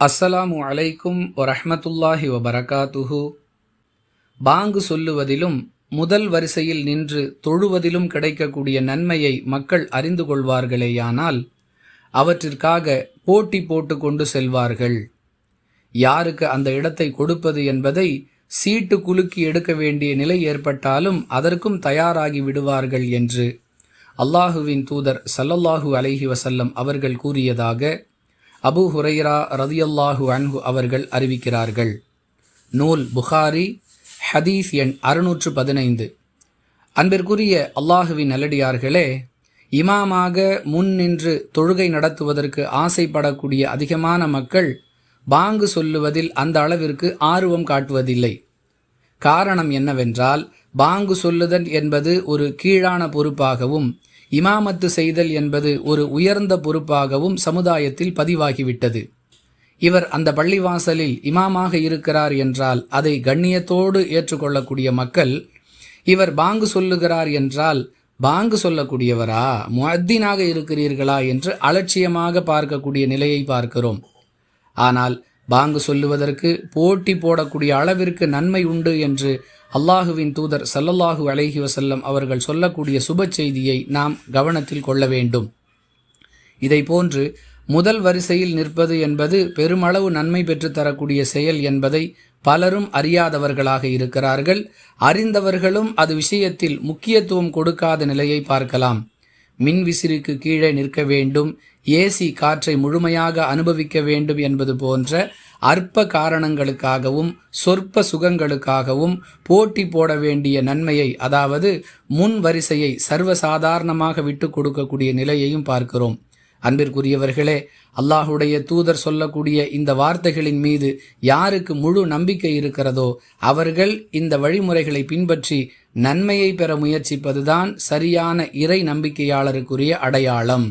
அஸ்ஸலாமு அலைக்கும் வரஹமத்துல்லாஹி வபரகாத்துஹு. பாங்கு சொல்லுவதிலும் முதல் வரிசையில் நின்று தொழுவதிலும் கிடைக்கக்கூடிய நன்மையை மக்கள் அறிந்து கொள்வார்களேயானால் அவற்றிற்காக போட்டி போட்டு கொண்டு செல்வார்கள். யாருக்கு அந்த இடத்தை கொடுப்பது என்பதை சீட்டு குலுக்கி எடுக்க வேண்டிய நிலை ஏற்பட்டாலும் அதற்கும் தயாராகி விடுவார்கள் என்று அல்லாஹுவின் தூதர் சல்லல்லாஹு அலைஹி வசல்லம் அவர்கள் கூறியதாக அபு ஹுரைரா ரதியல்லாஹு அன்ஹு அவர்கள் அறிவிக்கிறார்கள். நூல் புகாரி ஹதீஸ் எண் அறுநூற்று பதினைந்து அன்பிற்குரிய அல்லாஹுவின் நல்லடியார்களே இமாமாக முன் நின்று தொழுகை நடத்துவதற்கு ஆசைப்படக்கூடிய அதிகமான மக்கள் பாங்கு சொல்லுவதில் அந்த அளவிற்கு ஆர்வம் காட்டுவதில்லை. காரணம் என்னவென்றால் பாங்கு சொல்லுதல் என்பது ஒரு கீழான பொறுப்பாகவும் இமாமத்து செய்தல் என்பது ஒரு உயர்ந்த பொறுப்பாகவும் சமுதாயத்தில் பதிவாகிவிட்டது. இவர் அந்த பள்ளிவாசலில் இமாமாக இருக்கிறார் என்றால் அதை கண்ணியத்தோடு ஏற்றுக்கொள்ளக்கூடிய மக்கள் இவர் பாங்கு சொல்லுகிறார் என்றால் பாங்கு சொல்லக்கூடியவரா முஅத்தினாக இருக்கிறீர்களா என்று அலட்சியமாக பார்க்கக்கூடிய நிலையை பார்க்கிறோம். ஆனால் பாங்கு சொல்லுவதற்கு போட்டி போடக்கூடிய அளவிற்கு நன்மை உண்டு என்று அல்லாஹுவின் தூதர் சல்லல்லாஹு அலைஹி வசல்லம் அவர்கள் சொல்லக்கூடிய சுப செய்தியை நாம் கவனத்தில் கொள்ள வேண்டும். இதை போன்று முதல் வரிசையில் நிற்பது என்பது பெருமளவு நன்மை பெற்றுத்தரக்கூடிய செயல் என்பதை பலரும் அறியாதவர்களாக இருக்கிறார்கள். அறிந்தவர்களும் அது விஷயத்தில் முக்கியத்துவம் கொடுக்காத நிலையை பார்க்கலாம். மின் விசிறிக்கு கீழே நிற்க வேண்டும். ஏசி காற்றை முழுமையாக அனுபவிக்க வேண்டும் என்பது போன்ற அற்ப காரணங்களுக்காகவும் சொற்ப சுகங்களுக்காகவும் போட்டி போட வேண்டிய நன்மையை அதாவது முன் வரிசையை சர்வசாதாரணமாக விட்டு கொடுக்கக்கூடிய நிலையையும் பார்க்கிறோம். அன்பிற்குரியவர்களே அல்லாஹுடைய தூதர் சொல்லக்கூடிய இந்த வார்த்தைகளின் மீது யாருக்கு முழு நம்பிக்கை இருக்கிறதோ அவர்கள் இந்த வழிமுறைகளை பின்பற்றி நன்மையை பெற முயற்சிப்பதுதான் சரியான இறை நம்பிக்கையாளருக்குரிய அடையாளம்.